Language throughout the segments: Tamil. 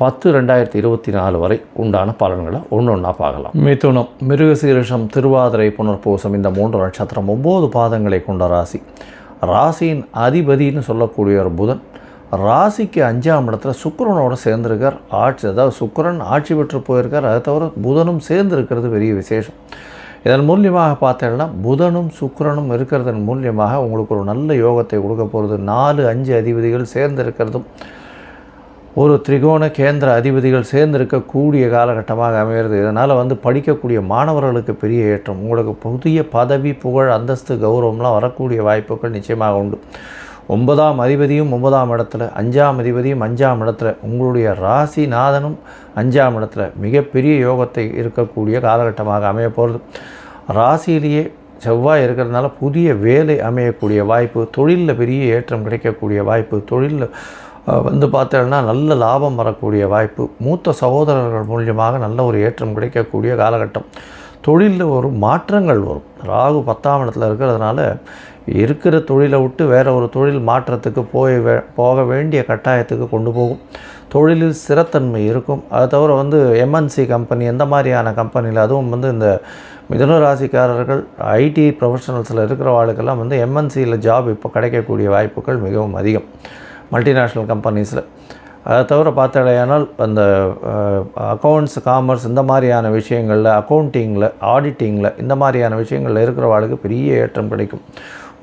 பத்து ரெண்டாயிரத்தி இருபத்தி நாலு வரை உண்டான பலன்களை ஒன்று ஒன்றா பார்க்கலாம். மிதுனம் மிருகசீரிஷம் திருவாதிரை புனர்பூசம் இந்த மூன்று நட்சத்திரம் ஒம்பது பாதங்களை கொண்ட ராசி. ராசியின் அதிபதின்னு சொல்லக்கூடிய ஒரு புதன். ராசிக்கு அஞ்சாம் இடத்துல சுக்கரனோட சேர்ந்திருக்கார். ஆட்சி அதாவது சுக்கரன் ஆட்சி பெற்று போயிருக்கார். அதை தவிர புதனும் சேர்ந்திருக்கிறது பெரிய விசேஷம். இதன் மூலியமாக பார்த்தீங்கன்னா புதனும் சுக்கரனும் இருக்கிறதன் மூலியமாக உங்களுக்கு ஒரு நல்ல யோகத்தை கொடுக்க போகிறது நாலு அஞ்சு அதிபதிகள் சேர்ந்து இருக்கிறதும் ஒரு திரிகோண கேந்திர அதிபதிகள் சேர்ந்திருக்கக்கூடிய காலகட்டமாக அமைகிறது. இதனால் வந்து படிக்கக்கூடிய மாணவர்களுக்கு பெரிய ஏற்றம். உங்களுக்கு புதிய பதவி புகழ் அந்தஸ்து கௌரவம்லாம் வரக்கூடிய வாய்ப்புகள் நிச்சயமாக உண்டு. ஒன்பதாம் அதிபதியும் ஒன்பதாம் இடத்துல அஞ்சாம் அதிபதியும் அஞ்சாம் இடத்துல உங்களுடைய ராசிநாதனும் அஞ்சாம் இடத்துல மிகப்பெரிய யோகத்தை இருக்கக்கூடிய காலகட்டமாக அமைய போகிறது ராசியிலேயே செவ்வாய் இருக்கிறதுனால புதிய வேலை அமையக்கூடிய வாய்ப்பு தொழிலில் பெரிய ஏற்றம் கிடைக்கக்கூடிய வாய்ப்பு தொழிலில் வந்து பார்த்தோம்னா நல்ல லாபம் வரக்கூடிய வாய்ப்பு. மூத்த சகோதரர்கள் மூலியமாக நல்ல ஒரு ஏற்றம் கிடைக்கக்கூடிய காலகட்டம். தொழிலில் ஒரு மாற்றங்கள் வரும். ராகு பத்தாம் இடத்துல இருக்கிறதுனால இருக்கிற தொழிலை விட்டு வேற ஒரு தொழில் மாற்றத்துக்கு போய் வே போக வேண்டிய கட்டாயத்துக்கு கொண்டு போகும். தொழிலில் சிறத்தன்மை இருக்கும். அதை தவிர வந்து எம்என்சி கம்பெனி எந்த மாதிரியான கம்பெனியில் அதுவும் வந்து இந்த மிதுன ராசிக்காரர்கள் ஐடி ப்ரொஃபஷனல்ஸில் இருக்கிற ஆளுக்கெல்லாம் வந்து எம்என்சியில் ஜாப் இப்போ கிடைக்கக்கூடிய வாய்ப்புகள் மிகவும் அதிகம். மல்டிநேஷ்னல் கம்பெனிஸில் அதை தவிர பார்த்தாலேயானால் அந்த அக்கௌண்ட்ஸ் காமர்ஸ் இந்த மாதிரியான விஷயங்களில் அக்கௌண்டிங்கில் ஆடிட்டிங்கில் இந்த மாதிரியான விஷயங்களில் இருக்கிறவாளுக்கு பெரிய ஏற்றம் கிடைக்கும்.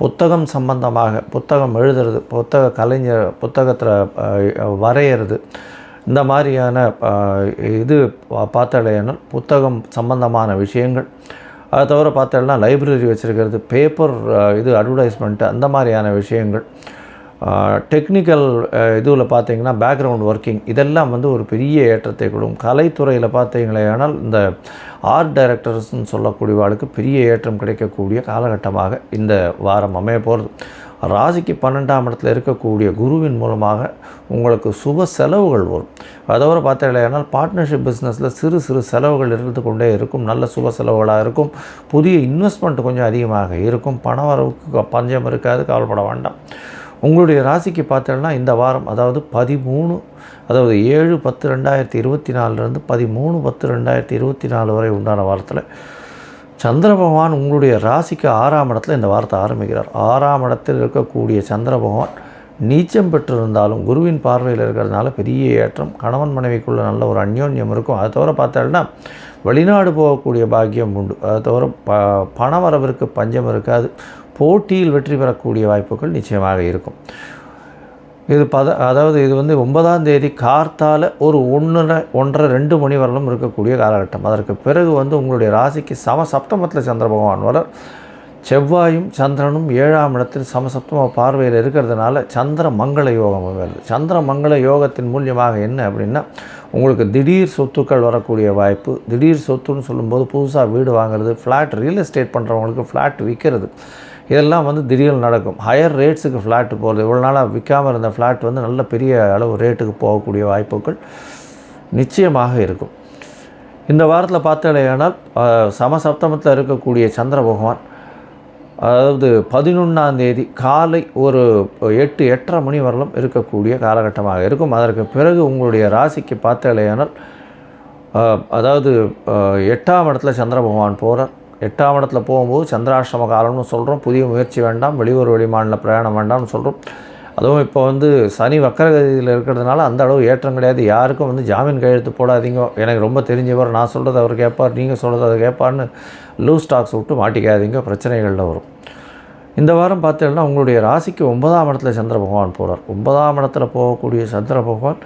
புத்தகம் சம்பந்தமாக புத்தகம் எழுதுறது புத்தக கலைஞர் புத்தகத்தில் வரைகிறது இந்த மாதிரியான இது பார்த்தாலேயானால் புத்தகம் சம்பந்தமான விஷயங்கள். அதை தவிர பார்த்தோம்னா லைப்ரரி வச்சுருக்கிறது பேப்பர் இது அட்வர்டைஸ்மெண்ட்டு அந்த மாதிரியான விஷயங்கள். டெக்னிக்கல் இதுவில் பார்த்தீங்கன்னா பேக்ரவுண்ட் ஒர்க்கிங் இதெல்லாம் வந்து ஒரு பெரிய ஏற்றத்தை கொடுக்கும் கலைத்துறையில் பார்த்தீங்களேனால் இந்த ஆர்ட் டைரக்டர்ஸ்ன்னு சொல்லக்கூடியவாளுக்கு பெரிய ஏற்றம் கிடைக்கக்கூடிய காலகட்டமாக இந்த வாரம் அமைய போகிறது ராசிக்கு பன்னெண்டாம் இடத்துல இருக்கக்கூடிய குருவின் மூலமாக உங்களுக்கு சுப செலவுகள் வரும். அதோட பார்த்தீங்கன்னா பார்ட்னர்ஷிப் பிஸ்னஸில் சிறு சிறு செலவுகள் இருந்து கொண்டே இருக்கும். நல்ல சுப செலவுகளாக இருக்கும். புதிய இன்வெஸ்ட்மெண்ட் கொஞ்சம் அதிகமாக இருக்கும். பண வரவுக்கு பஞ்சம் இருக்காது. கவலைப்பட வேண்டாம். உங்களுடைய ராசிக்கு பார்த்தோம்னா இந்த வாரம் அதாவது பதிமூணு அதாவது ஏழு பத்து ரெண்டாயிரத்தி இருபத்தி நாலுலேருந்து பதிமூணு பத்து ரெண்டாயிரத்தி இருபத்தி நாலு வரை உண்டான வாரத்தில் சந்திர பகவான் உங்களுடைய ராசிக்கு ஆறாம் இடத்துல இந்த வாரத்தை ஆரம்பிக்கிறார். ஆறாம் இடத்தில் இருக்கக்கூடிய சந்திர பகவான் நீச்சம் பெற்றிருந்தாலும் குருவின் பார்வையில் இருக்கிறதுனால பெரிய ஏற்றம் கணவன் மனைவிக்குள்ள நல்ல ஒரு அந்யோன்யம் இருக்கும். அதை தவிர பார்த்தோம்னா வெளிநாடு போகக்கூடிய பாக்கியம் உண்டு. அதை தவிர ப பண வரவிற்கு பஞ்சம் இருக்காது. போட்டியில் வெற்றி பெறக்கூடிய வாய்ப்புகள் நிச்சயமாக இருக்கும். இது பத அதாவது இது வந்து ஒன்பதாம் தேதி கார்த்தால ஒரு ஒன்றரை ஒன்றரை ரெண்டு மணி வரலும் இருக்கக்கூடிய காலகட்டம். அதற்கு பிறகு வந்து உங்களுடைய ராசிக்கு சம சப்தமத்தில் சந்திர பகவான் வர செவ்வாயும் சந்திரனும் ஏழாம் இடத்தில் சமசப்தம பார்வையில் இருக்கிறதுனால சந்திர மங்கள யோகம் வருது. சந்திர மங்கள யோகத்தின் மூலியமாக என்ன அப்படின்னா உங்களுக்கு திடீர் சொத்துக்கள் வரக்கூடிய வாய்ப்பு. திடீர் சொத்துன்னு சொல்லும்போது புதுசாக வீடு வாங்குறது ஃப்ளாட் ரியல் எஸ்டேட் பண்ணுறவங்களுக்கு ஃப்ளாட் விற்கிறது இதெல்லாம் வந்து திடீர்னு நடக்கும். ஹையர் ரேட்ஸுக்கு ஃப்ளாட்டு போகிறது இவ்வளோ நாளாக விற்காமல் இருந்த ஃப்ளாட் வந்து நல்ல பெரிய அளவு ரேட்டுக்கு போகக்கூடிய வாய்ப்புகள் நிச்சயமாக இருக்கும். இந்த வாரத்தில் பார்த்தாலேயானால் சமசப்தமத்தில் இருக்கக்கூடிய சந்திர பகவான் அதாவது பதினொன்றாம் தேதி காலை ஒரு எட்டு எட்டரை மணி வரலும் இருக்கக்கூடிய காலகட்டமாக இருக்கும். அதற்கு பிறகு உங்களுடைய ராசிக்கு பார்த்தாலேயானால் அதாவது எட்டாம் இடத்துல சந்திர பகவான் போகிறார் எட்டாம் இடத்துல போகும்போது சந்திராஷ்டம காலம்னு சொல்கிறோம் புதிய முயற்சி வேண்டாம். வெளியூர் வெளிமாநில பிரயாணம் வேண்டாம்னு சொல்கிறோம் அதுவும் இப்போ வந்து சனி வக்கரகதியில் இருக்கிறதுனால அந்த அளவு ஏற்றம் கிடையாது. யாருக்கும் வந்து ஜாமீன் கையெழுத்து போடாதீங்க. எனக்கு ரொம்ப தெரிஞ்சவர் நான் சொல்கிறது அவர் கேட்பார் நீங்கள் சொல்கிறது அவர் கேட்பார்னு லூஸ் ஸ்டாக்ஸ் விட்டு மாட்டிக்காதீங்க. பிரச்சனைகளில் வரும். இந்த வாரம் பார்த்தீங்கன்னா உங்களுடைய ராசிக்கு ஒன்பதாம் இடத்துல சந்திர பகவான் போகிறார் ஒன்பதாம் இடத்துல போகக்கூடிய சந்திர பகவான்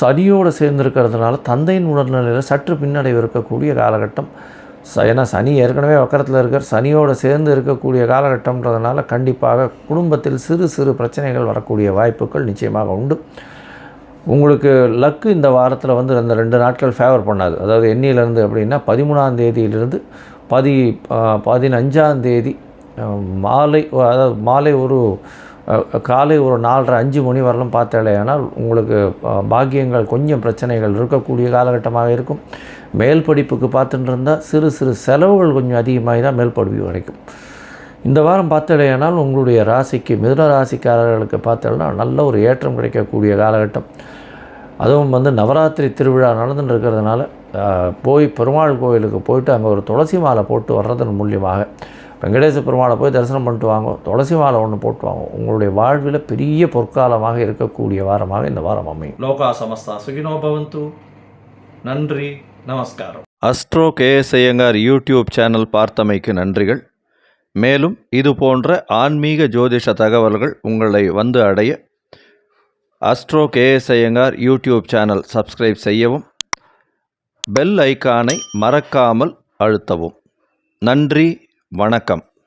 சனியோடு சேர்ந்துருக்கிறதுனால தந்தையின் உடல்நிலையில் சற்று பின்னடைவு இருக்கக்கூடிய காலகட்டம். ச ஏன்னா சனி ஏற்கனவே வக்கரத்தில் இருக்கிற சனியோடு சேர்ந்து இருக்கக்கூடிய காலகட்டம்ன்றதுனால கண்டிப்பாக குடும்பத்தில் சிறு சிறு பிரச்சனைகள் வரக்கூடிய வாய்ப்புகள் நிச்சயமாக உண்டு. உங்களுக்கு லக்கு இந்த வாரத்தில் வந்து அந்த ரெண்டு நாட்கள் ஃபேவர் பண்ணாது. அதாவது எண்ணிலேருந்து அப்படின்னா பதிமூணாம் தேதியிலிருந்து பதி பதினஞ்சாம் தேதி மாலை அதாவது மாலை ஒரு காலை ஒரு நாலரை அஞ்சு மணி வரலும் பார்த்தாலேயானால் உங்களுக்கு பாக்கியங்கள் கொஞ்சம் பிரச்சனைகள் இருக்கக்கூடிய காலகட்டமாக இருக்கும். மேல் படிப்புக்கு பார்த்துட்டு இருந்தால் சிறு சிறு செலவுகள் கொஞ்சம் அதிகமாகி தான் மேல் படிப்பு கிடைக்கும் இந்த வாரம் பார்த்தாலேயானால் உங்களுடைய ராசிக்கு மிதுன ராசிக்காரர்களுக்கு பார்த்தோம்னா நல்ல ஒரு ஏற்றம் கிடைக்கக்கூடிய காலகட்டம். அதுவும் வந்து நவராத்திரி திருவிழா நடந்துட்டு இருக்கிறதுனால போய் பெருமாள் கோயிலுக்கு போயிட்டு அங்கே ஒரு துளசி மாலை போட்டு வர்றதன் மூலியமாக வெங்கடேச பெருமாளை போய் தரிசனம் பண்ணிட்டு வாங்க துளசி மாலை ஒன்று போட்டு வாங்க. உங்களுடைய வாழ்வில் பெரிய பொற்காலமாக இருக்கக்கூடிய வாரமாக இந்த வாரம் அமையும். லோகா சமஸ்தா சுகினோ பவந்து. நன்றி நமஸ்காரம். Astro KS Iyengar YouTube channel பார்த்தமைக்கு நன்றிகள். மேலும் இது போன்ற ஆன்மீக ஜோதிஷ தகவல்கள் உங்களை வந்து அடைய astro KS Iyengar YouTube channel subscribe செய்யவும் பெல் ஐக்கானை மறக்காமல் அழுத்தவும். நன்றி வணக்கம்.